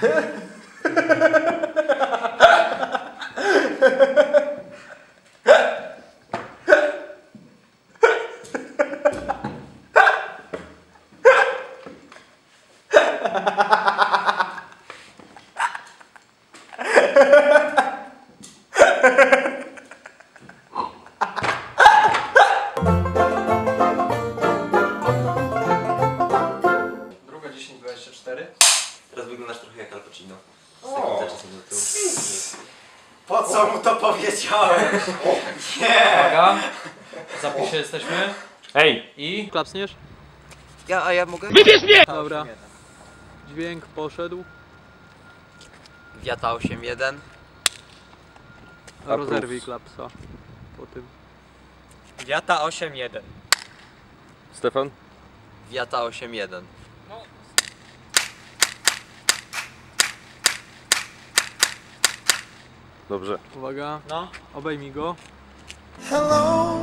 Ha ha ha! Co mu to powiedziałeś? Nie! Uwaga. W zapisie jesteśmy. Ej! I... Klapsniesz? Ja, a ja mogę? Dobra. Dźwięk poszedł. Wiata 8.1. A rozerwij klapsa. Po tym. Wiata 8.1. Stefan? Wiata 8.1. Dobrze. Uwaga. No. Obejmij go. Hello,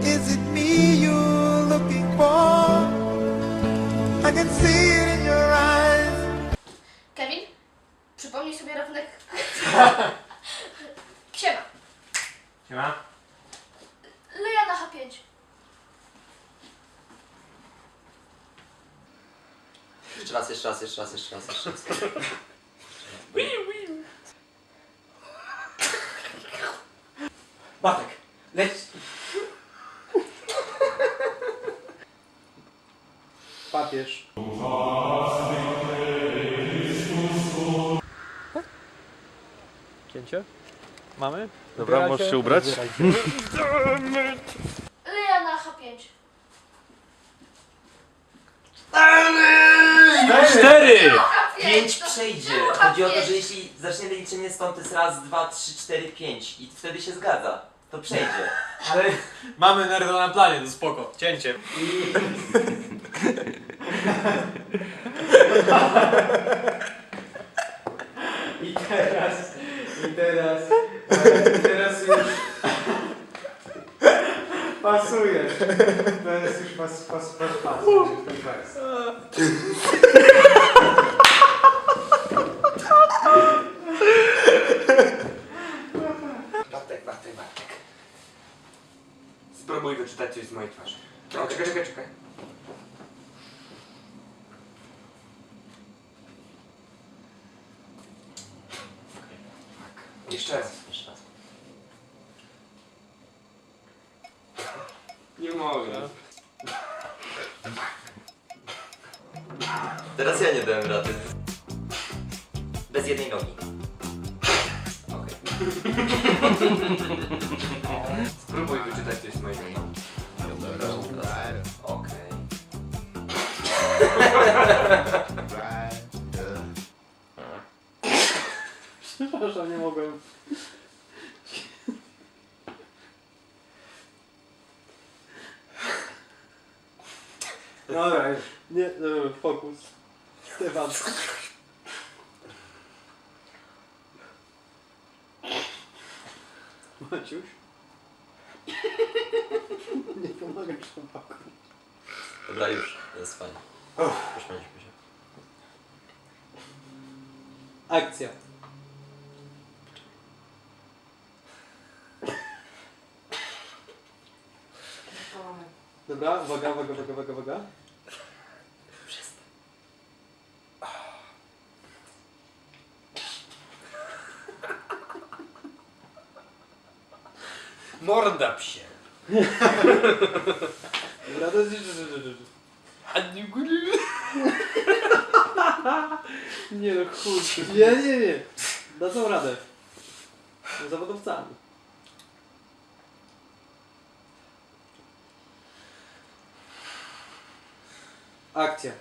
is it me you're looking for? I can see it in your eyes. Kevin, przypomnij sobie rachunek. Siema. Siema. Leja na H5. Jeszcze raz, jeszcze raz, jeszcze raz, jeszcze raz, jeszcze raz. Bartek, leć. Papież. Cięcie? Mamy? Dobra, Ubieraj możesz się ubrać? Ubieraj się. Leja na H5. Cztery! H5. Pięć przejdzie. Chodzi o to, H5? że jeśli zacznie liczenie stąd to jest raz, dwa, trzy, cztery, pięć i wtedy się zgadza. To przejdzie. Ale mamy nerdo na planie, to spoko. Cięcie. I teraz, i teraz, i teraz już pasujesz. Teraz już pas, pas, pas, pas. pas. Bartek, Bartek, Bartek. Coś z mojej twarzy. Czekaj, czekaj, czekaj, czekaj. Tak. Jeszcze raz. Jeszcze raz. Nie mogę. Teraz ja nie dałem rady. Bez jednej nogi. Okej. Spróbuj wyczytać coś z mojej nogi. Przepraszam, nie mogłem. Dobra. Nie, no, fokus. Stefan. Maciuś? Nie pomagasz chłopaku. Dobra, już. Jest fajnie. Pośmialiśmy się. Akcja. Dobra, uwaga, uwaga, uwaga, uwaga, uwaga. Morda psie. Dobra, to jest... Nie no, kurczę. Nie, nie, nie. Dadzą radę. Są zawodowcami. Akcja.